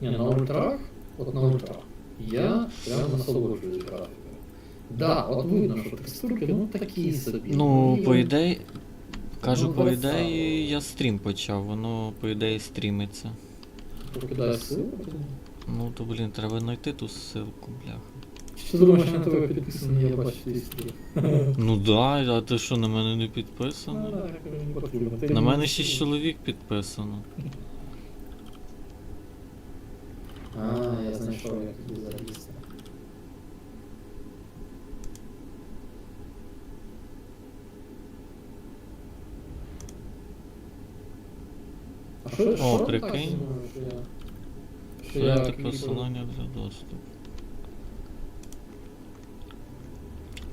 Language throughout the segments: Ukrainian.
Ні, на ультрах, от на ультрах, я прямо насолоджуюсь графікою. Да, от видно, що текстурки, ну такі собі. Ну, по ідеї. Кажу, Ну, по ідеї, я стрім почав, воно по ідеї стрімиться. Покидає силу. Ну то блін, треба знайти ту ссылку, бляха. Що ти думаєш, на тебе підписаний, я бачу твій стрім? Ну да, а ти що, на мене не Ну, підписано? На мене 6 чоловік підписано. А, я знайшов, як тобі залізти. А що, що О, так прикинь. що я- що Дати клікаю? посилання для доступу.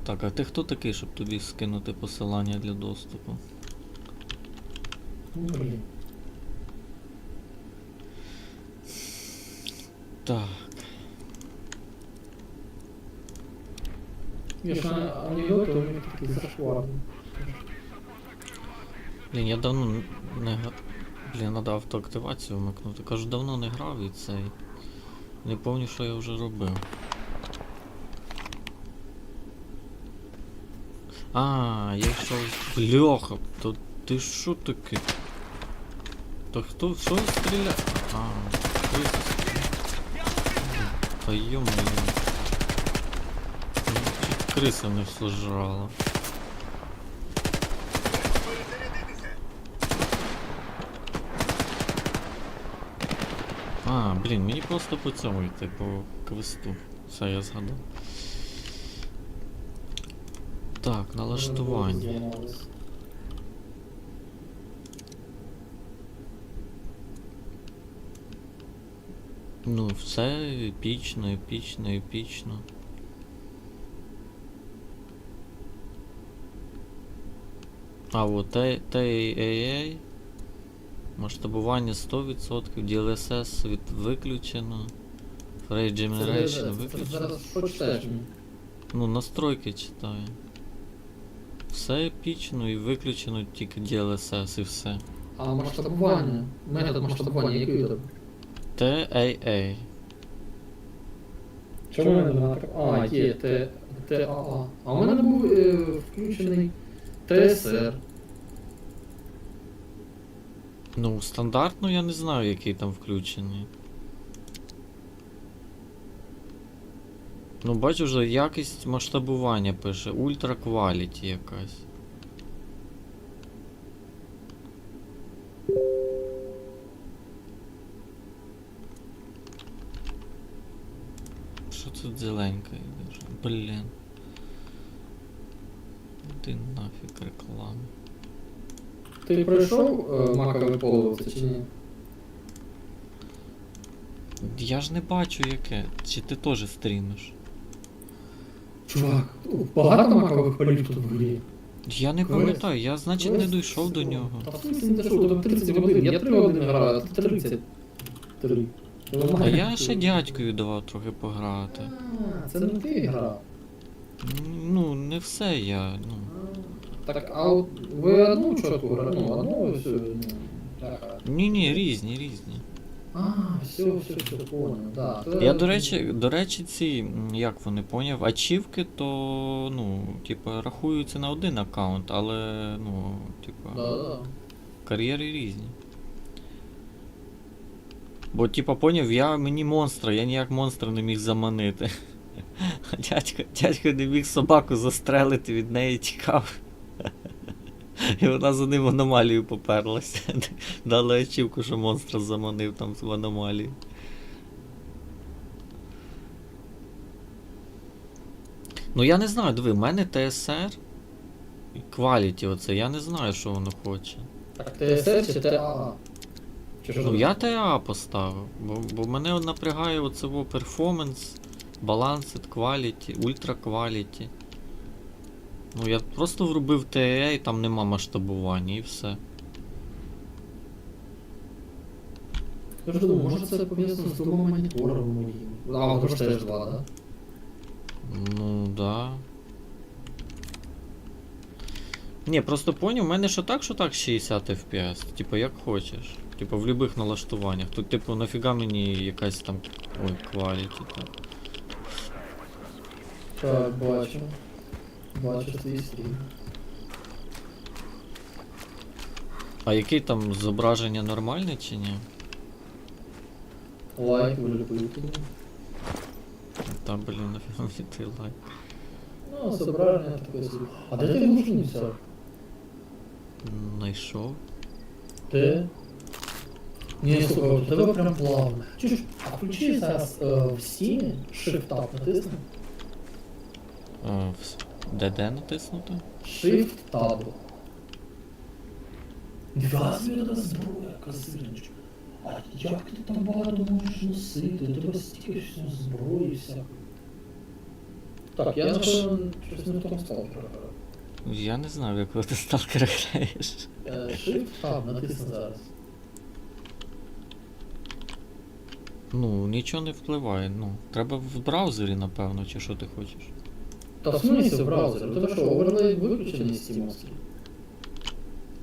Так, а ти хто такий, щоб тобі скинути посилання для доступу? Ну, блін. Так. Я ж на анекдоти, у мене такий зашкварний. Блін, я давно не га- Блін, треба автоактивацію вмикнути. Кажу, давно не грав і цей. Не пам'ятаю, що я вже робив. А, я йшов. Бляха, то ти що таке? Та хто що стріляє? А, хтось. Та чуть Криса не сожрала. А, блін, мені просто по цьому йти, по квесту. Все, я згадав. Так, налаштування. Ну, все епічно, епічно, епічно. А, от TAA. Масштабування 100%, DLSS від виключено. Frame Generation виключено. Ну, настройки читаю. Все епічно і виключено тільки DLSS і все. А масштабування, метод масштабування, який тебе? TAA. Чому в мене нема такого? А, є Т, ТАА. А у мене був е, включений ТСР. Ну, стандартно я не знаю, який там включений. Ну, бачу вже якість масштабування пише. Ультра Quality якась. Що тут зеленька йде? Блін. Ти нафіг реклама. Ти пройшов е, макове поле чи ні? Я ж не бачу яке. Чи ти теж стрімиш? Чувак, багато макових полів тут в грі. Я не пам'ятаю, я значить не Квест дійшов до всього. нього. Та в смысле не дійшов, тобто 30 годин. Я 3 години граю, а ти 33. А я ще дядькою давав трохи пограти. А, Це не ти грав. Ну, не все я. Ну. Так, а от ви одну чотку грали? Ну, одну все. ну, так. Ні, ні, різні, різні. А, все, все, все, понял, да. То- Я, до речі, до речі, ці, як вони поняв, ачівки, то, ну, типа, рахуються на один аккаунт, але, ну, типа, Да, да. кар'єри різні. Бо, типа, поняв, я мені монстра, я ніяк монстра не міг заманити. Дядько, дядько не міг собаку застрелити, від неї тікав. І вона за ним в аномалію поперлася. Дали ачівку, що монстра заманив там в аномалію. Ну я не знаю, диви, в мене ТСР і Quality оце, я не знаю, що воно хоче. Так, ТСР чи ТАА? Чи що Ну я ТА поставив, бо, бо мене напрягає оцево перформанс, баланс, quality, ультра quality. Ну я просто врубив ТА і там нема масштабування і все. Я ж думаю, може це пов'язано з двома моніторами моїм. А, ви ж теж два, да? Ну да. Ні, просто поняв, у мене що так, що так 60 FPS. Типа як хочеш. Типу в будь-яких налаштуваннях. Тут, типу, нафіга мені якась там. Ой, quality там. Так, бачу. Бачу твій стрім. А який там зображення нормальне чи ні? Лайк вилюбив тобі. Та блін, нафіга мені той лайк. Ну, зображення таке. А де ти взяв? Найшов. Ти? Ні, слухай, у тебе прям плавно. Чуєш, а включи зараз е, в Steam Shift Tab натисни. Вс- де де натиснути? Shift Tab. Ніфіга собі зброя, козирничка. А як ти там багато можеш носити? У тебе стільки всього зброї всякої. Так, я напевно щось не в тому став. Я не знаю, якого ти сталкера граєш. Shift Hub натисни зараз. Ну, нічого не впливає. Ну, треба в браузері, напевно, чи що ти хочеш. Та в смысле в браузері? У тебе що, оверлей виключений з Steam?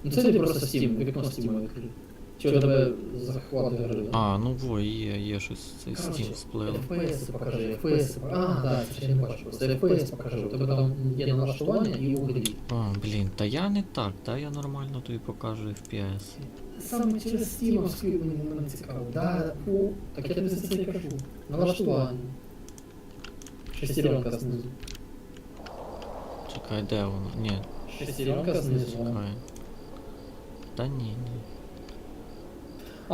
Ну це не просто Steam, вікно Steam відкрив. У тебе захват гри? А, ну во, є, є щось цей Короче, Steam сплив. FPS покажи, FPS покажи. А, да, це ще не бачу. Просто FPS покажи. У тебе там є налаштування і у. А, блін, та я не так, та я нормально тобі покажу FPS. Саме через Steam мені мене цікаво. Да, о, так я тобі за це і кажу. Налаштування. Шестеренка знизу. Чекай, де воно? Ні, Шестеренка знизу. чекай. Та ні, ні.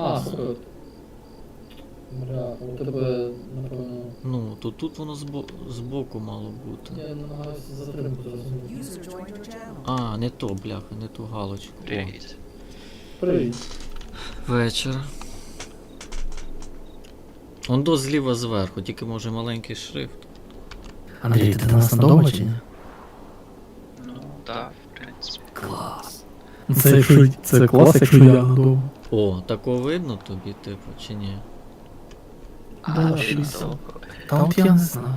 А. Бля, у тебе, напевно... Ну, то тут воно збо... збоку мало бути. Я намагаюся затримку зрозуміти. А, не то, бляха, не ту галочку. Привіт. Привіт. вечір. Он до зліва зверху, тільки може маленький шрифт. Андрій, ти до нас надовго чи ні? Ну, да, в принципі. Клас. Ну, Це якщо це клас, якщо я надовго. О, такого видно тобі, типу, чи ні? А, Да, він шість. довго. Та от я не знаю.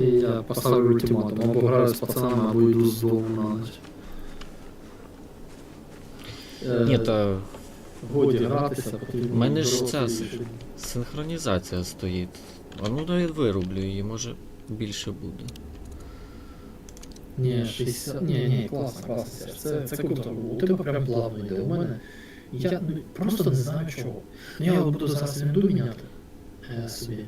І я поставлю ультиматум, або граю з пацанами, або йду з дому на ніч. Е, Ні, та Годі гратися, потрібно. У мене ж ця рішення. синхронізація стоїть. А ну дай вирублю її, може більше буде. Ні, 60... Ні, ні, класно, класно, Серж. Це, це круто. У тебе прям плавно йде. У мене... Я ну, просто не знаю чого. Ну я от буду зараз вінду міняти е, собі.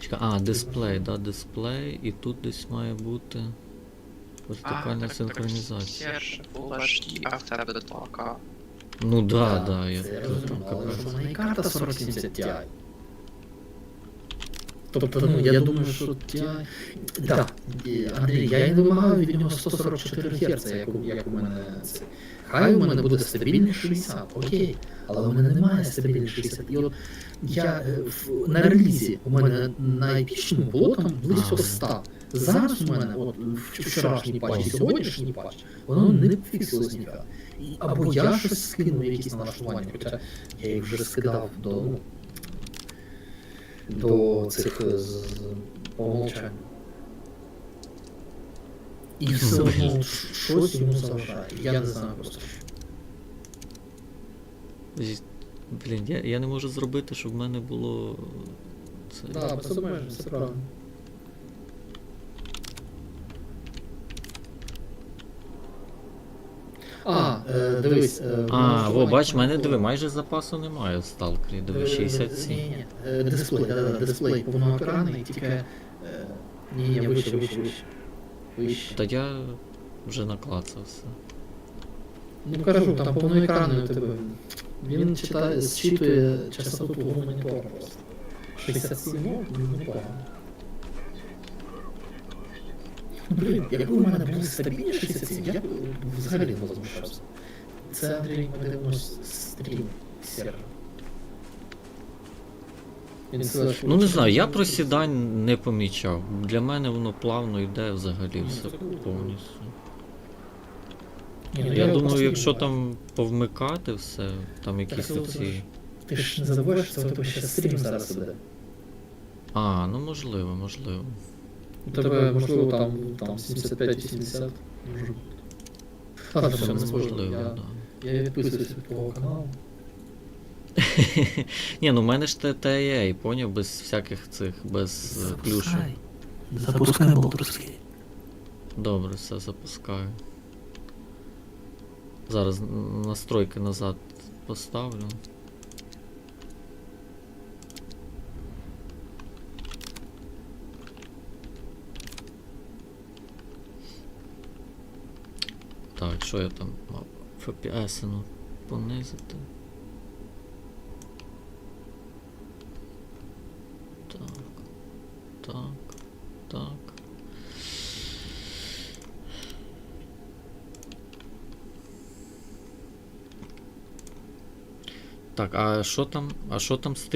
Чекай, а, дисплей, да, дисплей, і тут десь має бути вертикальна синхронізація. Серж, Full HD, а в тебе 2К. Ну да, да, я це тут розумію, але ж в мене і карта 4070 Ti. Тобто, ну, я думаю, що Ti... Так, Андрій, я не вимагаю від нього 144 Гц, як, у- як у мене це. Хай у мене буде стабільний 60, окей. Але у мене немає стабільних 60. І от я е, в- на релізі у мене на епічному було там близько 100. Зараз у мене, от вчорашній патчі, сьогоднішній патч, воно не фіксилось ніяк. Або я щось скинув якісь налаштування, хоча я їх вже скидав до, ну, до цих е, з- по умолчанню. І все одно щось йому заважає. Я не знаю просто. що. Блін, я, я не можу зробити, щоб в мене було. Це... Так, без це... це... правильно. А, е, дивись. е, А, налаштування во, бач, в мене диви, майже запасу немає в сталкері, диви, Е, 67. Ні, ні, е, дисплей, да, да, дисплей повноекранний, тільки. е, Ні, ні, вище, вище, вище. Вище. Та я вже наклацав все. Ну кажу, там повноекранний у тебе. Він читає, зчитує частоту твого монітора просто. 67 ну, непогано. Блін, якби у мене були стабільні 67, я б взагалі не возмущався. Це Андрій, ми стрім сервер. Ну не знаю, я просідань не помічав. Для мене воно плавно йде взагалі все повністю. Ну, Я думаю, якщо там повмикати все, там якісь оці. Ти ж не забуваєш, що у тебе ще стрім зараз іде. А, ну можливо, можливо. У тебе, можливо, там, там 75-80. Може. Ладно, Все все, не можливо, Я, да. Я відписуюсь від твого каналу. Ні, ну в мене ж TTA, поняв, без всяких цих, без е, плюшів. Запускай. Запускай Baldur's Gate. Добре, все запускаю. Зараз настройки назад поставлю. Що я там мав? FPS ну понизити. Так. Так. Так. Так, а що там? А що там з